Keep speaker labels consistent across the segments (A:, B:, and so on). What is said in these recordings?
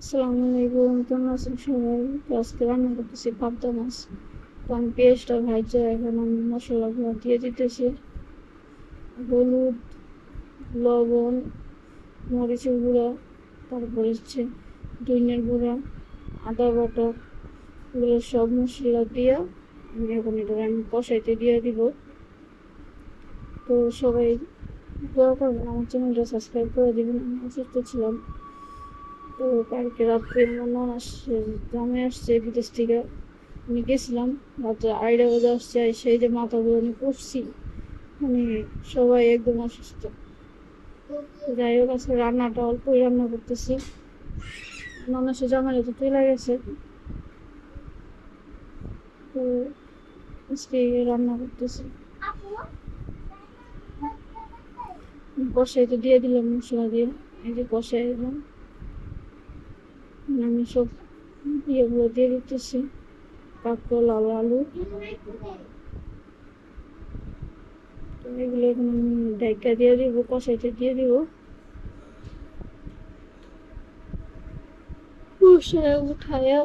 A: আসসালামু আলাইকুম, কেমন করতেছি পাবদা মাছ। তো আমি পেঁয়াজটা এখন আমি মশলাগুলো দিয়ে দিতেছি। হলুদ, লবণ, মরিচের গুঁড়া, তারপরে হচ্ছে ধনিয়ার গুঁড়া, আদা বাটা, এগুলো সব মশলা দিয়ে আমি এখন এটা আমি কষাইতে দিয়ে দিব। তো সবাই দোয়া করবেন আমার চ্যানেলটা সাবস্ক্রাইব করে দেবেন, আমি অসুস্থ ছিলাম। তো কালকে রাত্রে মনে আসছে জামে আসছে বিদেশ থেকে। আমি গেছিলাম, রাত্রে আড়াইটা বাজে আসছে, আর সেই যে মাথাগুলো আমি করছি মানে সবাই একদম অসুস্থ। যাই হোক, আজকে রান্নাটা অল্পই রান্না করতেছি। মনে সে জামাই তো চলে গেছে। তো আজকে রান্না করতেছি। কষাইতে দিয়ে দিলাম মশলা দিয়ে, এই যে কষাই দিলাম। আমি সব ইয়েগুলো দিয়ে দিতেছি। কাঁকরোল লাল আলু। এগুলো এখন ডাইকা দিয়ে দিব কষাইতে দিয়ে দিব। কষায় উঠায়া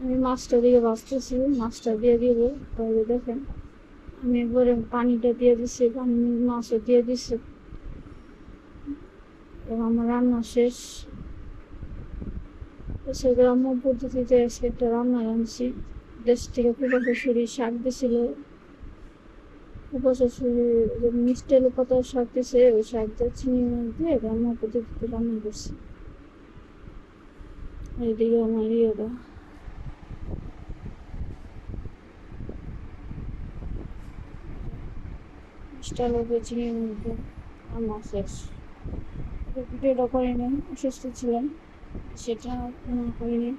A: আমি মাছটা দিয়ে বাঁচতেছি মাছটা দিয়ে দিব। তাহলে দেখেন, আমি একবারে পানিটা দিয়ে দিছি, পানি মাছও দিয়ে দিছি। আমার রান্না শেষ। সে গ্রাম্য পদ্ধতিতে আজকে একটা রান্না রাঁধছি দেশ থেকে ফুপা শ্বশুরি শাক দিছিল। শ্বশুরি যে মিষ্টি আলু শাক দিছে, ওই শাকটা চিনি মাছ দিয়ে গ্রাম্য পদ্ধতিতে রান্না করছি। এইদিকে আমার ইয়েটা। মিষ্টি আলু দিয়ে চিনি দিয়ে করিনি, অসুস্থ ছিলাম। সেটা মনে করিনি।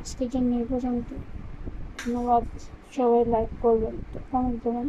A: আজকের জন্য এ পর্যন্ত। সবাই লাইক করবেন কমেন্ট করবেন।